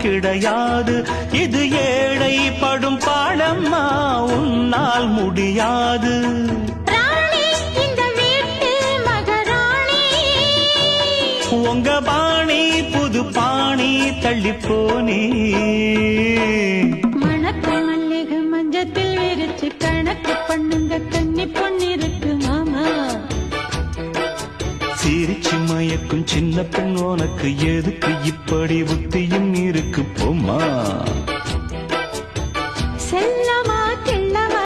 கிடையாது. இது ஏழை படும் பாடம்மா உன்னால் முடியாது. உங்க பாணி புது பாணி தள்ளி போனே. மணக்க மல்லிகை மஞ்சத்தில் விரிச்சு கணக்கு பண்ணுங்க சிரிச்சு மயக்கும் சின்ன பெண் உனக்கு எதுக்கு இப்படி புத்தியும் நீர்